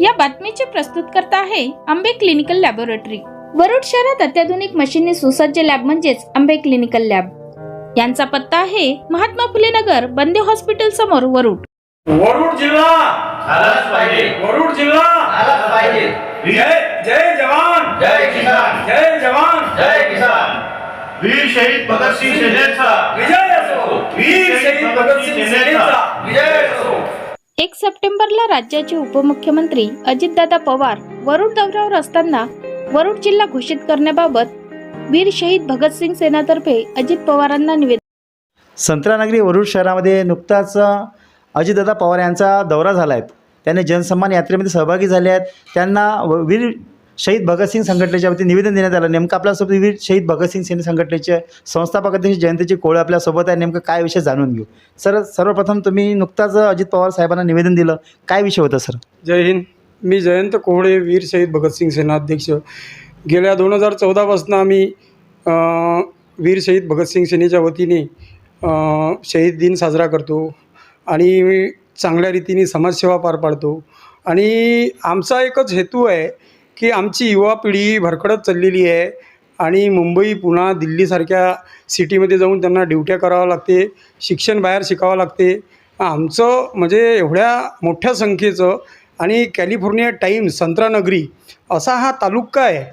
या बातमीचे प्रस्तुत करता आहे आंबे क्लिनिकल लॅबोरेटरी. वरुड शहरात अत्याधुनिक मशीनने सुसज्ज लॅब म्हणजेच आंबे क्लिनिकल लॅब. यांचा पत्ता आहे महात्मा फुले नगर बंदे हॉस्पिटल समोर वरुड. वरुड जिल्हा! झालाच पाहिजे. वरुड जिल्हा! झालाच पाहिजे. जय जय जवान! जय किसान. जय जवान! जय किसान. वीर शहीद भगतसिंग सेनेचा विजय असो. वीर शहीद भगतसिंग सेनेचा विजय असो. एक सप्टेंबरला राज्याचे उपमुख्यमंत्री अजितदादा पवार वरुड दौऱ्यावर असताना वरुड जिल्हा घोषित करण्याबाबत वीर शहीद भगतसिंग सेनातर्फे अजित पवारांना निवेदन. संत्रानगरी वरुड शहरामध्ये नुकताच अजितदादा पवार यांचा दौरा झाला आहे त्यांनी जनसन्मान यात्रेमध्ये सहभागी झाले आहेत. त्यांना व- वीर शहीद भगतसिंग संघटनेच्या वतीने निवेदन देण्यात आलं. नेमकं आपल्यासोबत वीर शहीद भगतसिंग सेने संघटनेचे संस्थापक अध्यक्ष जयंतीची कोळे आपल्यासोबत आहे. नेमकं काय विषय जाणून घेऊ. सर सर्वप्रथम तुम्ही नुकताच अजित पवार साहेबांना निवेदन दिलं. काय विषय होता सर? जय हिंद. मी जयंत कोहळे वीर शहीद भगतसिंग सेनाध्यक्ष गेल्या दोन हजार चौदापासून आम्ही वीर शहीद भगतसिंग सेनेच्या वतीने शहीद दिन साजरा करतो आणि चांगल्या रीतीने समाजसेवा पार पाडतो. आणि आमचा एकच हेतू आहे की आमची युवा पिढी भरकडत चाललेली आहे आणि मुंबई पुणा दिल्लीसारख्या सिटीमध्ये जाऊन त्यांना ड्युट्या करावं लागते शिक्षण बाहेर शिकावं लागते. आमचं म्हणजे एवढ्या मोठ्या संख्येचं आणि कॅलिफोर्निया टाईम्स संत्रानगरी असा हा तालुका आहे.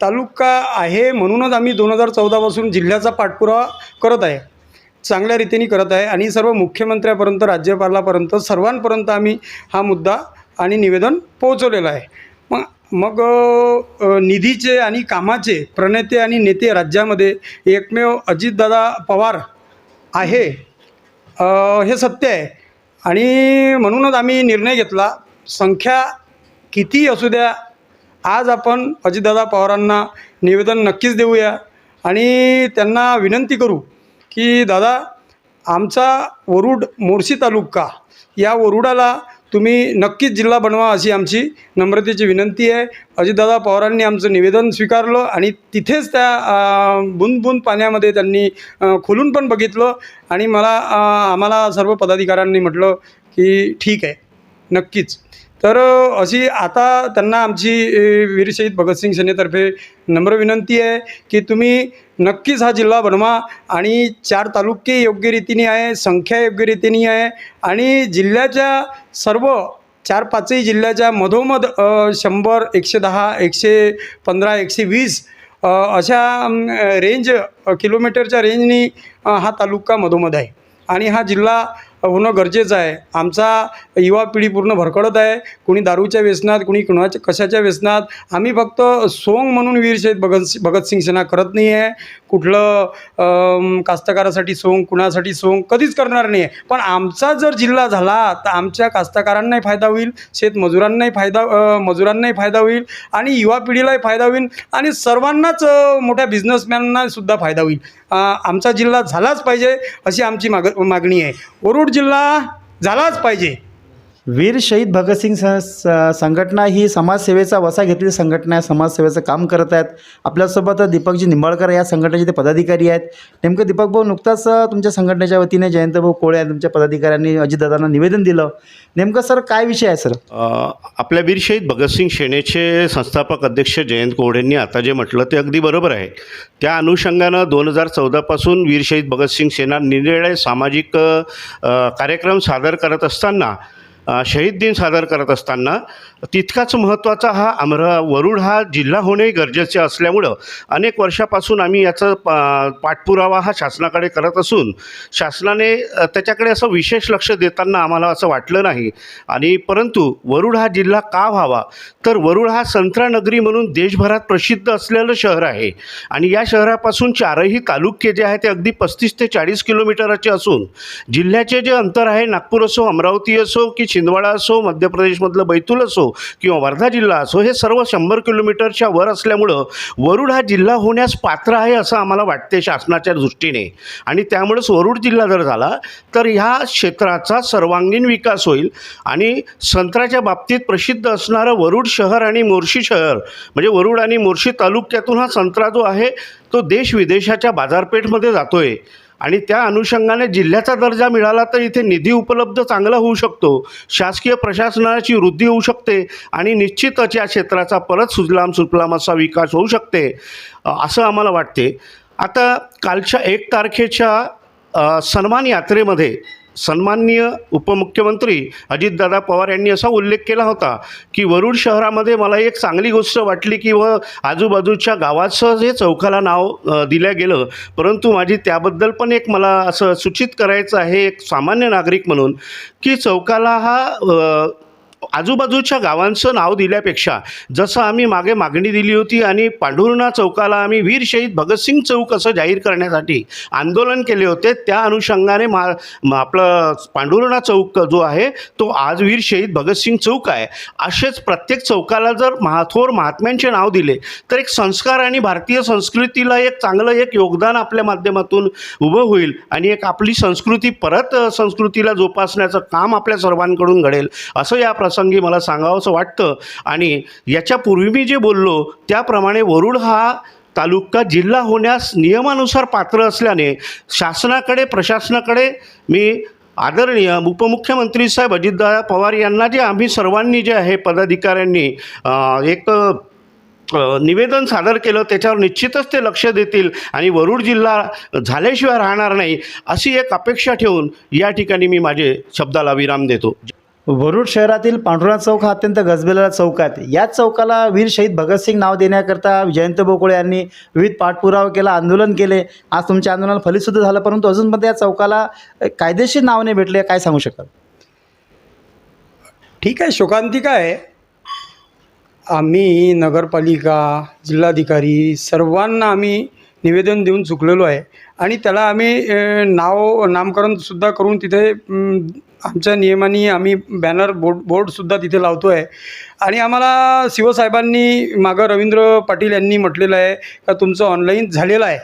तालुका आहे म्हणूनच आम्ही दोन हजार चौदापासून जिल्ह्याचा पाठपुरावा करत आहे. चांगल्या रीतीने करत आहे आणि सर्व मुख्यमंत्र्यापर्यंत राज्यपालापर्यंत सर्वांपर्यंत आम्ही हा मुद्दा आणि निवेदन पोहोचवलेलं आहे. मग निधीचे आणि कामाचे प्रणेते आणि नेते राज्यामध्ये एकमेव अजितदादा पवार आहे. हे सत्य आहे. आणि म्हणूनच आम्ही निर्णय घेतला संख्या किती असू द्या आज आपण अजितदादा पवारांना निवेदन नक्कीच देऊया. आणि त्यांना विनंती करू की दादा आमचा वरुड मोर्शी तालुका या वरुडाला तुम्ही नक्कीच जिल्हा बनवा अशी आमची नम्रतेची विनंती आहे. अजितदादा पवारांनी आमचं निवेदन स्वीकारलं आणि तिथेच त्या बुंद बुंद पाण्यामध्ये त्यांनी खोलून पण बघितलं आणि मला आम्हाला सर्व पदाधिकाऱ्यांनी म्हटलं की ठीक आहे. नक्कीच. तर अशी आता त्यांना आमची वीरशहीद भगतसिंग सेनेतर्फे नम्र विनंती आहे की तुम्ही नक्कीच हा जिल्हा बनवा आणि चार तालुके योग्य रीतीने आहे संख्या योग्य रीतीने आहे आणि जिल्ह्याच्या सर्व चार पाचही जिल्ह्याच्या मधोमध शंभर एकशे दहा एकशे पंधरा एकशे वीस अशा रेंज किलोमीटरच्या रेंजनी हा तालुका मधोमध आहे. आणि हा जिल्हा होणं गरजेचं आहे. आमचा युवा पिढी पूर्ण भरकडत आहे. कुणी दारूच्या व्यसनात कुणी कुणाच्या कशाच्या व्यसनात. आम्ही फक्त सोंग म्हणून वीर शहीद भगत भगतसिंग सेना करत नाही आहे कुठलं कास्तकारासाठी सोंग कुणासाठी सोंग कधीच करणार नाही आहे पण आमचा जर जिल्हा झाला तर आमच्या कास्तकारांनाही फायदा होईल शेतमजुरांनाही फायदा मजुरांनाही फायदा होईल आणि युवा पिढीलाही फायदा होईल आणि सर्वांनाच मोठ्या बिझनेसमॅनना सुद्धा फायदा होईल. आमचा जिल्हा झालाच पाहिजे अशी आमची माग मागणी आहे. वरुड जिल्हा झालाच पाहिजे. वीर शहीद भगतसिंग स- संघटना ही समाजसेवेचा वसा घेतलेली संघटना आहे. समाजसेवेचं काम करत आहेत. आपल्यासोबत दीपकजी निंबाळकर या संघटनेचे ते पदाधिकारी आहेत. नेमकं दीपक भाऊ नुकताच तुमच्या संघटनेच्या वतीने जयंतभाऊ कोळे तुमच्या पदाधिकाऱ्यांनी अजितदादांना निवेदन दिलं. नेमकं सर काय विषय आहे सर? आपल्या वीर शहीद भगतसिंग सेनेचे संस्थापक अध्यक्ष जयंत कोळेंनी आता जे म्हटलं ते अगदी बरोबर आहे. त्या अनुषंगानं दोन हजार चौदापासून वीर शहीद भगतसिंग सेना निरनिराळे सामाजिक कार्यक्रम सादर करत असताना शहीद दिन सादर करत असताना तितकाच महत्त्वाचा हा अमरा वरुड हा जिल्हा होणे गरजेचे असल्यामुळं अनेक वर्षापासून आम्ही याचा पा पाठपुरावा हा शासनाकडे करत असून शासनाने त्याच्याकडे असं विशेष लक्ष देताना आम्हाला असं वाटलं नाही. आणि परंतु वरुड हा जिल्हा का व्हावा? तर वरुड हा संत्रानगरी म्हणून देशभरात प्रसिद्ध असलेलं शहर आहे. आणि या शहरापासून चारही तालुके जे आहे ते अगदी पस्तीस ते चाळीस किलोमीटरचे असून जिल्ह्याचे जे अंतर आहे नागपूर असो अमरावती असो की छिंदवाडा असो मध्य प्रदेशमधलं बैतूल असो किंवा वर्धा जिल्हा असो हे सर्व शंभर किलोमीटरच्या वर असल्यामुळं वरुड हा जिल्हा होण्यास पात्र आहे असं आम्हाला वाटते शासनाच्या दृष्टीने. आणि त्यामुळेच वरुड जिल्हा जर झाला तर ह्या क्षेत्राचा सर्वांगीण विकास होईल. आणि संत्र्याच्या बाबतीत प्रसिद्ध असणारं वरुड शहर आणि मोर्शी शहर म्हणजे वरुड आणि मोर्शी तालुक्यातून हा संत्रा जो आहे तो देश विदेशाच्या बाजारपेठमध्ये जातो आहे आणि त्या अनुषंगाने जिल्ह्याचा दर्जा मिळाला तर इथे निधी उपलब्ध चांगला होऊ शकतो. शासकीय प्रशासनाची वृद्धी होऊ शकते आणि निश्चितच या क्षेत्राचा परत सुजलाम सुफलाम असा विकास होऊ शकते असं आम्हाला वाटते. आता कालच्या एक तारखेच्या सन्मान यात्रेमध्ये सन्माननीय उपमुख्यमंत्री अजितदादा पवार यांनी असा उल्लेख केला होता की वरुड शहरामध्ये मला एक चांगली गोष्ट वाटली की व आजूबाजूच्या गावाचं जे चौकाला नाव दिलं गेलं. परंतु माझी त्याबद्दल पण एक मला असं सूचित करायचं आहे एक सामान्य नागरिक म्हणून की चौकाला हा आजूबाजूच्या गावांचं नाव दिल्यापेक्षा जसं आम्ही मागे मागणी दिली होती आणि पांढुर्णा चौकाला आम्ही वीर शहीद भगतसिंग चौक असं जाहीर करण्यासाठी आंदोलन केले होते त्या अनुषंगाने मा आपलं पांढुर्णा चौक जो आहे तो आज वीर शहीद भगतसिंग चौक आहे. असेच प्रत्येक चौकाला जर महाथोर महात्म्यांचे नाव दिले तर एक संस्कार आणि भारतीय संस्कृतीला एक चांगलं एक योगदान आपल्या माध्यमातून उभं होईल आणि एक आपली संस्कृती परत संस्कृतीला जोपासण्याचं काम आपल्या सर्वांकडून घडेल असं या प्रसंगी मला सांगावंसं वाटतं. आणि याच्यापूर्वी मी जे बोललो त्याप्रमाणे वरुड हा तालुका जिल्हा होण्यास नियमानुसार पात्र असल्याने शासनाकडे प्रशासनाकडे मी आदरणीय उपमुख्यमंत्री साहेब अजितदादा पवार यांना जे आम्ही सर्वांनी जे आहे पदाधिकाऱ्यांनी एक निवेदन सादर केलं त्याच्यावर निश्चितच ते लक्ष देतील आणि वरुड जिल्हा झाल्याशिवाय राहणार नाही अशी एक अपेक्षा ठेवून या ठिकाणी मी माझे शब्दाला विराम देतो. वरुड शहरातील पांढुरा चौक हा अत्यंत गजबेलेला चौक आहे. याच चौकाला वीर शहीद भगतसिंग नाव देण्याकरता जयंत बोकोळे यांनी विविध पाठपुरावा केला आंदोलन केले. आज तुमच्या आंदोलनाला फलितसुद्धा झालं परंतु अजूनपर्यंत या चौकाला कायदेशीर नाव नाही भेटले काय सांगू शकाल? ठीक आहे शोकांतिका आहे आम्ही नगरपालिका जिल्हाधिकारी सर्वांना आम्ही निवेदन देऊन चुकलेलो आहे. आणि त्याला आम्ही नाव नामकरणसुद्धा करून तिथे आमच्या नियमाने आम्ही बॅनर बोर्ड बोर्डसुद्धा तिथे लावतो आहे आणि आम्हाला शिवसाहेबांनी मागं रवींद्र पाटील यांनी म्हटलेलं आहे का तुमचं ऑनलाईन झालेलं आहे.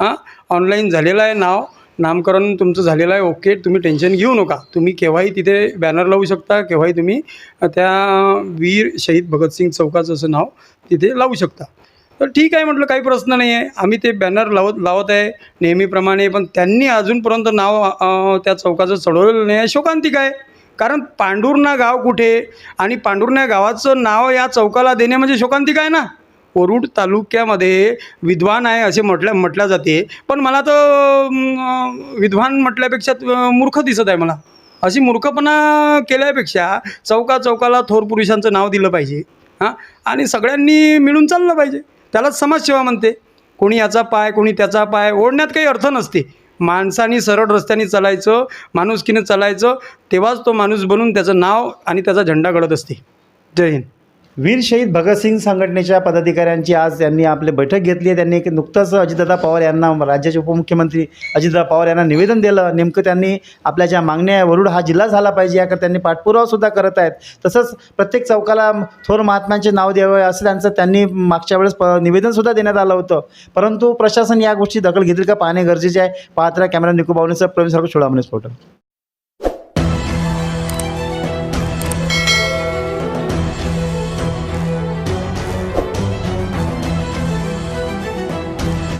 हां? ऑनलाईन झालेलं आहे नाव. नामकरण तुमचं झालेलं आहे. ओके तुम्ही टेन्शन घेऊ नका. तुम्ही केव्हाही तिथे बॅनर लावू शकता. केव्हाही तुम्ही त्या वीर शहीद भगतसिंग चौकाचं असं नाव तिथे लावू शकता. तर ठीक आहे म्हटलं काही प्रश्न नाही आहे आम्ही ते बॅनर लावत लावत आहे नेहमीप्रमाणे पण त्यांनी अजूनपर्यंत नाव त्या चौकाचं चढवलेलं नाही. आहे शोकांतिक आहे. कारण पांडुर्णा गाव कुठे? आणि पांडुर्णा गावाचं नाव या चौकाला देणे म्हणजे शोकांतिक आहे ना? वरुड तालुक्यामध्ये विद्वान आहे असे म्हटल्या म्हटल्या जाते. पण मला तर विद्वान म्हटल्यापेक्षा मूर्ख दिसत आहे मला. अशी मूर्खपणा केल्यापेक्षा चौका चौकाला थोर पुरुषांचं नाव दिलं पाहिजे. हां? आणि सगळ्यांनी मिळून चाललं पाहिजे. त्यालाच समाजसेवा म्हणते. कोणी याचा पाय कोणी त्याचा पाय ओढण्यात काही अर्थ नसते. माणसाने सरळ रस्त्याने चालायचं माणुसकीनं चालायचं तेव्हाच तो माणूस बनून त्याचं नाव आणि त्याचा झेंडा घडत असते. जय हिंद. वीर शहीद भगतसिंग संघटनेच्या पदाधिकाऱ्यांची आज त्यांनी आपली बैठक घेतली आहे. त्यांनी एक नुकतंच अजितदादा पवार यांना राज्याचे उपमुख्यमंत्री अजितदादा पवार यांना निवेदन दिलं. नेमकं त्यांनी आपल्या ज्या मागण्या आहे वरुड हा जिल्हा झाला पाहिजे याकरता त्यांनी पाठपुरावासुद्धा करत आहेत. तसंच प्रत्येक चौकाला थोर महात्म्यांचे नाव द्यावे असं त्यांचं त्यांनी मागच्या वेळेस प निवेदनसुद्धा देण्यात आलं होतं. परंतु प्रशासन या गोष्टी दखल घेतील का पाहणे गरजेचे आहे. पाहत कॅमेरा निको प्रवीण सारखं छोडामणे स्फोटन